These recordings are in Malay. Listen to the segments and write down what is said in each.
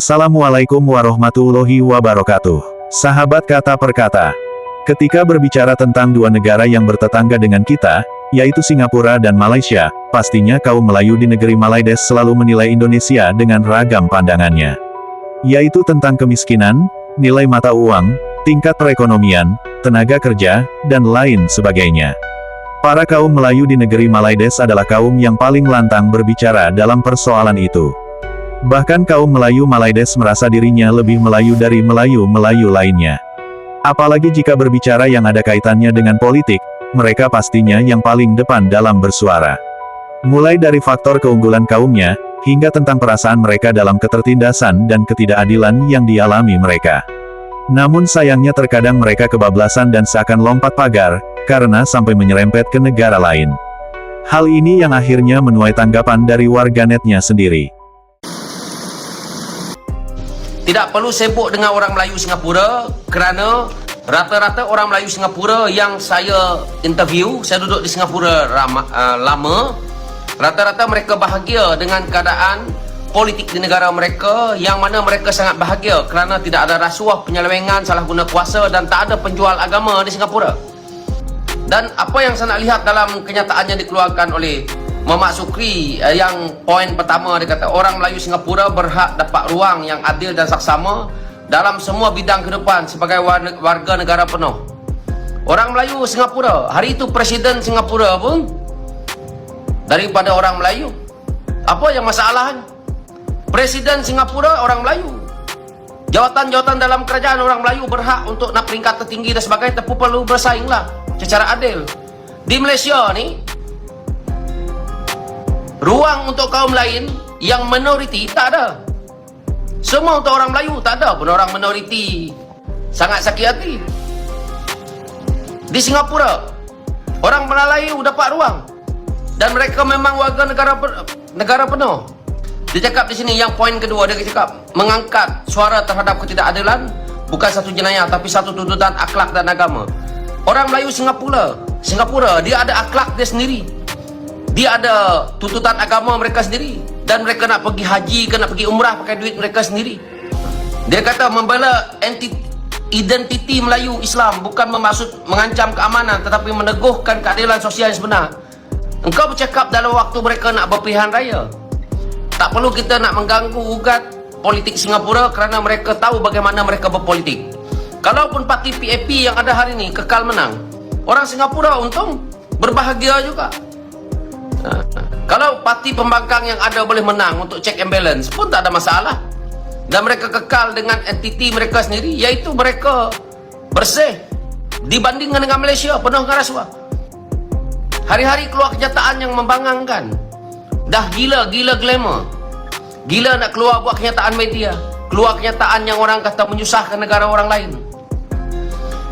Assalamualaikum warahmatullahi wabarakatuh. Sahabat kata per kata. Ketika berbicara tentang dua negara yang bertetangga dengan kita, yaitu Singapura dan Malaysia, pastinya kaum Melayu di negeri Malaides selalu menilai Indonesia dengan ragam pandangannya. Yaitu tentang kemiskinan, nilai mata uang, tingkat perekonomian, tenaga kerja, dan lain sebagainya. Para kaum Melayu di negeri Malaides adalah kaum yang paling lantang berbicara dalam persoalan itu. Bahkan kaum Melayu Malaides merasa dirinya lebih Melayu dari Melayu-Melayu lainnya. Apalagi jika berbicara yang ada kaitannya dengan politik, mereka pastinya yang paling depan dalam bersuara. Mulai dari faktor keunggulan kaumnya, hingga tentang perasaan mereka dalam ketertindasan dan ketidakadilan yang dialami mereka. Namun sayangnya terkadang mereka kebablasan dan seakan lompat pagar, karena sampai menyerempet ke negara lain. Hal ini yang akhirnya menuai tanggapan dari warganetnya sendiri. Tidak perlu sibuk dengan orang Melayu Singapura kerana rata-rata orang Melayu Singapura yang saya interview, saya duduk di Singapura lama, uh, lama rata-rata mereka bahagia dengan keadaan politik di negara mereka yang mana mereka sangat bahagia kerana tidak ada rasuah, penyelewengan, salah guna kuasa dan tak ada penjual agama di Singapura. Dan apa yang saya nak lihat dalam kenyataan yang dikeluarkan oleh Muhammad Sukri eh, yang poin pertama dia kata orang Melayu Singapura berhak dapat ruang yang adil dan saksama dalam semua bidang kehidupan sebagai war- warga negara penuh. Orang Melayu Singapura, hari itu Presiden Singapura pun daripada orang Melayu. Apa yang masalahnya? Presiden Singapura orang Melayu. Jawatan-jawatan dalam kerajaan orang Melayu berhak untuk nak peringkat tertinggi dan sebagainya tapi perlu bersainglah secara adil. Di Malaysia ni ruang untuk kaum lain yang minoriti tak ada. Semua untuk orang Melayu tak ada pun orang minoriti sangat sakit hati. Di Singapura orang Melayu dapat ruang dan mereka memang warga negara negara penuh. Dia cakap di sini yang poin kedua dia cakap mengangkat suara terhadap ketidakadilan bukan satu jenayah tapi satu tuntutan akhlak dan agama. Orang Melayu Singapura, Singapura dia ada akhlak dia sendiri. Dia ada tuntutan agama mereka sendiri dan mereka nak pergi haji ke nak pergi umrah pakai duit mereka sendiri. Dia kata membela enti identiti Melayu Islam bukan bermaksud mengancam keamanan tetapi meneguhkan keadilan sosial yang sebenar. Engkau bercakap dalam waktu mereka nak berpilihan raya. Tak perlu kita nak mengganggu ugat politik Singapura kerana mereka tahu bagaimana mereka berpolitik. Kalaupun parti PAP yang ada hari ini kekal menang, orang Singapura untung berbahagia juga. Kalau parti pembangkang yang ada boleh menang untuk check and balance pun tak ada masalah. Dan mereka kekal dengan entiti mereka sendiri iaitu mereka bersih dibandingkan dengan Malaysia penuh dengan rasuah. Hari-hari keluar kenyataan yang membangangkan. Dah gila, gila glamour. Gila nak keluar buat kenyataan media. Keluar kenyataan yang orang kata menyusahkan negara orang lain.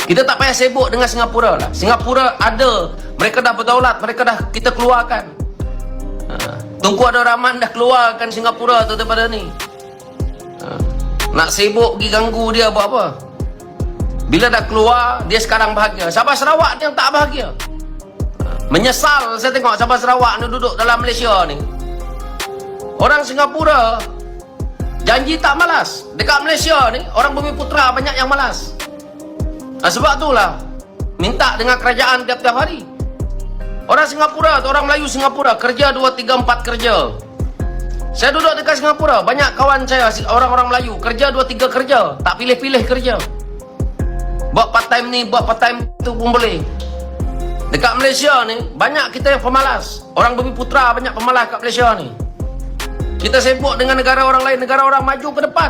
Kita tak payah sibuk dengan Singapura lah. Singapura ada. Mereka dah berdaulat. Mereka dah kita keluarkan. Ha. Tunku ada Rahman dah keluarkan Singapura tu daripada ni. Ha. Nak sibuk pergi ganggu dia buat apa? Bila dah keluar, dia sekarang bahagia. Sabah Sarawak ni yang tak bahagia. Menyesal saya tengok Sabah Sarawak ni duduk dalam Malaysia ni. Orang Singapura janji tak malas. Dekat Malaysia ni orang bumi putra banyak yang malas. Nah, sebab itulah minta dengan kerajaan tiap-tiap hari. Orang Singapura atau orang Melayu Singapura kerja 2 3 4 kerja. Saya duduk dekat Singapura, banyak kawan saya orang-orang Melayu kerja 2 3 kerja, tak pilih-pilih kerja. Buat part time ni, buat part time tu pun boleh. Dekat Malaysia ni, banyak kita yang pemalas. Orang bumi putra banyak pemalas kat Malaysia ni. Kita sibuk dengan negara orang lain, negara orang maju ke depan.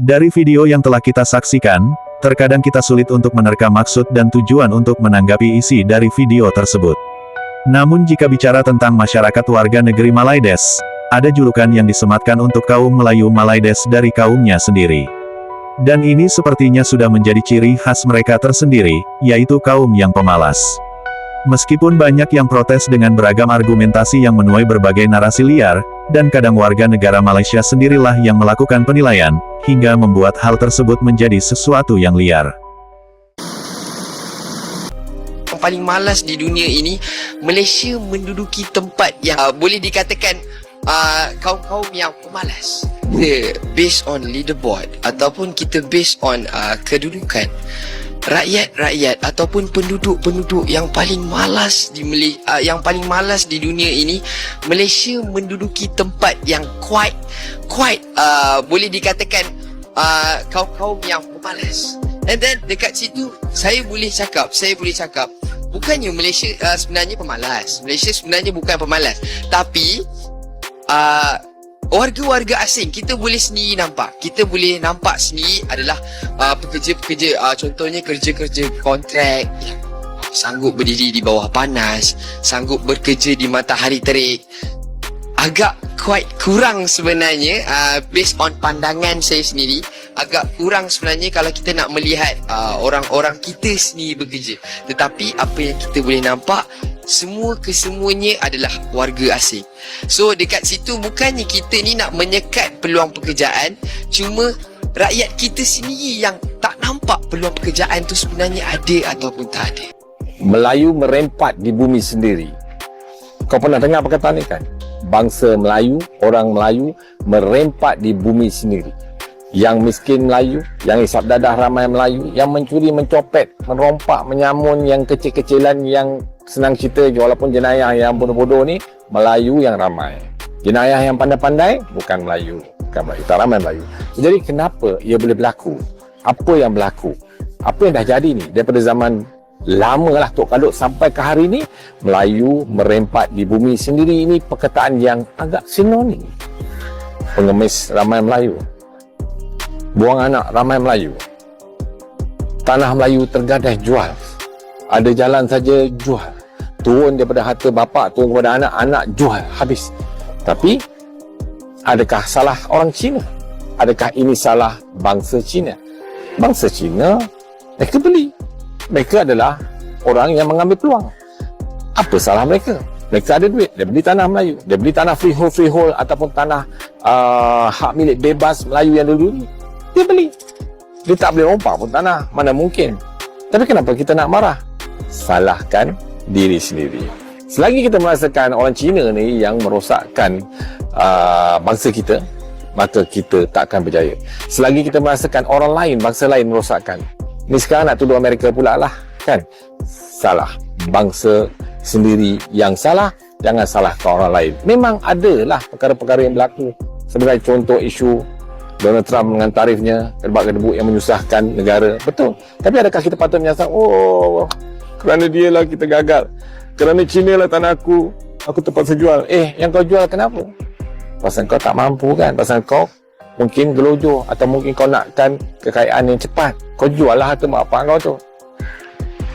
Dari video yang telah kita saksikan, terkadang kita sulit untuk menerka maksud dan tujuan untuk menanggapi isi dari video tersebut. Namun jika bicara tentang masyarakat warga negeri Malaides, ada julukan yang disematkan untuk kaum Melayu Malaides dari kaumnya sendiri. Dan ini sepertinya sudah menjadi ciri khas mereka tersendiri, yaitu kaum yang pemalas. Meskipun banyak yang protes dengan beragam argumentasi yang menuai berbagai narasi liar, dan kadang warga negara Malaysia sendirilah yang melakukan penilaian, hingga membuat hal tersebut menjadi sesuatu yang liar. paling malas di dunia ini Malaysia menduduki tempat yang uh, boleh dikatakan uh, kaum-kaum yang pemalas. Kita based on leaderboard ataupun kita based on uh, kedudukan. Rakyat-rakyat ataupun penduduk-penduduk yang paling malas di Mali- uh, yang paling malas di dunia ini Malaysia menduduki tempat yang quite quite uh, boleh dikatakan uh, kaum-kaum yang pemalas and then dekat situ saya boleh cakap saya boleh cakap bukannya Malaysia uh, sebenarnya pemalas. Malaysia sebenarnya bukan pemalas. Tapi uh, warga-warga asing kita boleh sendiri nampak. Kita boleh nampak sendiri adalah uh, pekerja-pekerja. Uh, contohnya kerja-kerja kontrak sanggup berdiri di bawah panas sanggup bekerja di matahari terik. Agak quite kurang sebenarnya uh, based on pandangan saya sendiri agak kurang sebenarnya kalau kita nak melihat uh, orang-orang kita sendiri bekerja. Tetapi apa yang kita boleh nampak semua kesemuanya adalah warga asing so dekat situ bukannya kita ni nak menyekat peluang pekerjaan cuma rakyat kita sendiri yang tak nampak peluang pekerjaan tu sebenarnya ada ataupun tak ada Melayu merempat di bumi sendiri. Kau pernah dengar perkataan ni kan? Bangsa Melayu, orang Melayu merempat di bumi sendiri. Yang miskin Melayu, yang isap dadah ramai Melayu, yang mencuri, mencopet, merompak, menyamun, yang kecil-kecilan, yang senang cerita walaupun jenayah yang bodoh-bodoh ni, Melayu yang ramai. Jenayah yang pandai-pandai, bukan Melayu. Bukan Melayu, tak ramai Melayu. Jadi kenapa ia boleh berlaku? Apa yang berlaku? Apa yang dah jadi ni daripada zaman lama lah Tok Kadut sampai ke hari ni Melayu merempat di bumi sendiri ini perkataan yang agak sinonim pengemis ramai Melayu buang anak ramai Melayu tanah Melayu tergadai jual ada jalan saja jual turun daripada harta bapa turun kepada anak anak jual habis tapi adakah salah orang Cina adakah ini salah bangsa Cina bangsa Cina mereka beli mereka adalah orang yang mengambil peluang. Apa salah mereka? Mereka ada duit. Dia beli tanah Melayu. Dia beli tanah freehold, freehold ataupun tanah uh, hak milik bebas Melayu yang dulu ni. Dia beli. Dia tak boleh rompak pun tanah. Mana mungkin. Tapi kenapa kita nak marah? Salahkan diri sendiri. Selagi kita merasakan orang Cina ni yang merosakkan uh, bangsa kita, maka kita takkan berjaya. Selagi kita merasakan orang lain, bangsa lain merosakkan, Ni sekarang nak tuduh Amerika pula lah kan? Salah. Bangsa sendiri yang salah jangan salahkan orang lain. Memang ada lah perkara-perkara yang berlaku. Sebagai contoh isu Donald Trump dengan tarifnya kedebak-kedebuk yang menyusahkan negara. Betul. Tapi adakah kita patut menyasar? Oh kerana dia lah kita gagal. Kerana Cina lah tanah aku. Aku terpaksa jual. Eh yang kau jual kenapa? Pasal kau tak mampu kan? Pasal kau mungkin gelojoh atau mungkin kau nakkan kekayaan yang cepat. Kau jual lah harta bapak kau tu.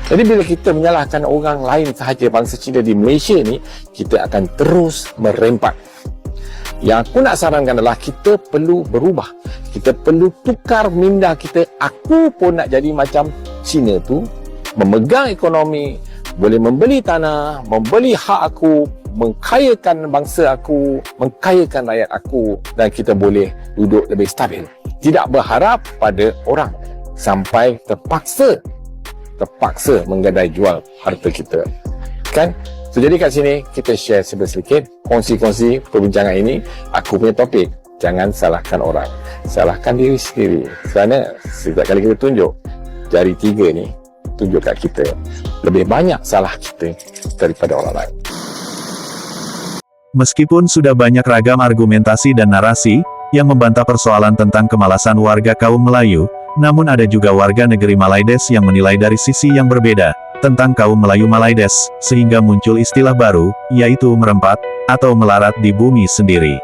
Jadi bila kita menyalahkan orang lain sahaja bangsa Cina di Malaysia ni kita akan terus merempat yang aku nak sarankan adalah kita perlu berubah. Kita perlu tukar minda kita. Aku pun nak jadi macam Cina tu memegang ekonomi boleh membeli tanah membeli hak aku mengkayakan bangsa aku, mengkayakan rakyat aku dan kita boleh duduk lebih stabil. Tidak berharap pada orang sampai terpaksa terpaksa menggadai jual harta kita. Kan? So, jadi kat sini kita share sedikit kongsi-kongsi perbincangan ini. Aku punya topik, jangan salahkan orang. Salahkan diri sendiri. Kerana setiap kali kita tunjuk jari tiga ni tunjuk kat kita lebih banyak salah kita daripada orang lain. Meskipun sudah banyak ragam argumentasi dan narasi, yang membantah persoalan tentang kemalasan warga kaum Melayu, namun ada juga warga negeri Malaides yang menilai dari sisi yang berbeda, tentang kaum Melayu Malaides, sehingga muncul istilah baru, yaitu merempat, atau melarat di bumi sendiri.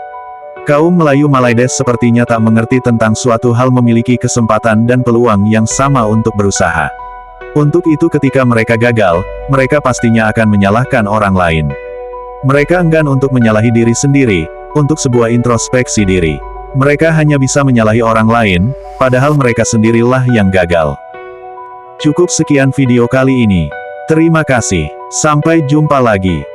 Kaum Melayu Malaides sepertinya tak mengerti tentang suatu hal memiliki kesempatan dan peluang yang sama untuk berusaha. Untuk itu ketika mereka gagal, mereka pastinya akan menyalahkan orang lain. Mereka enggan untuk menyalahi diri sendiri, untuk sebuah introspeksi diri. Mereka hanya bisa menyalahi orang lain, padahal mereka sendirilah yang gagal. Cukup sekian video kali ini. Terima kasih. Sampai jumpa lagi.